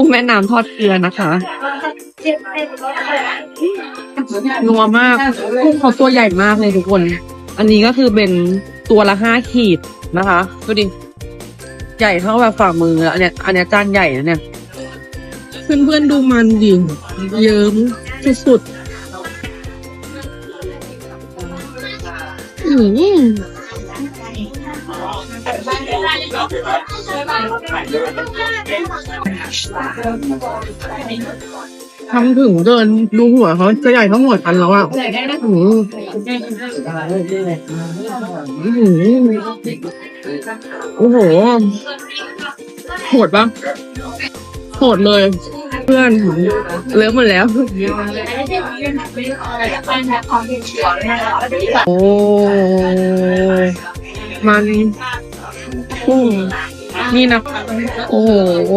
กุ้งแม่น้ำทอดเกลือนะคะนัวมากกุ้งเขาตัวใหญ่มากเลยทุกคน อันนี้ก็คือเป็นตัวละห้าขีดนะคะดูดิใหญ่เท่าแบบฝ่ามือแล้วอันเนี้ยอันเนี้ยจานใหญ่นะเนี่ยเพื่อนๆดูมันดิเยิ้มสุดๆอืม ทำถึงเกินดูหัวเขาจะใหญ่เท่าหัวฉันแล้วอะอืมโอ้โห โหดปะโหดเลย เพื่อนเลิฟหมดแล้ว โอ้ มันกุ้งนี่นะ โอ้โห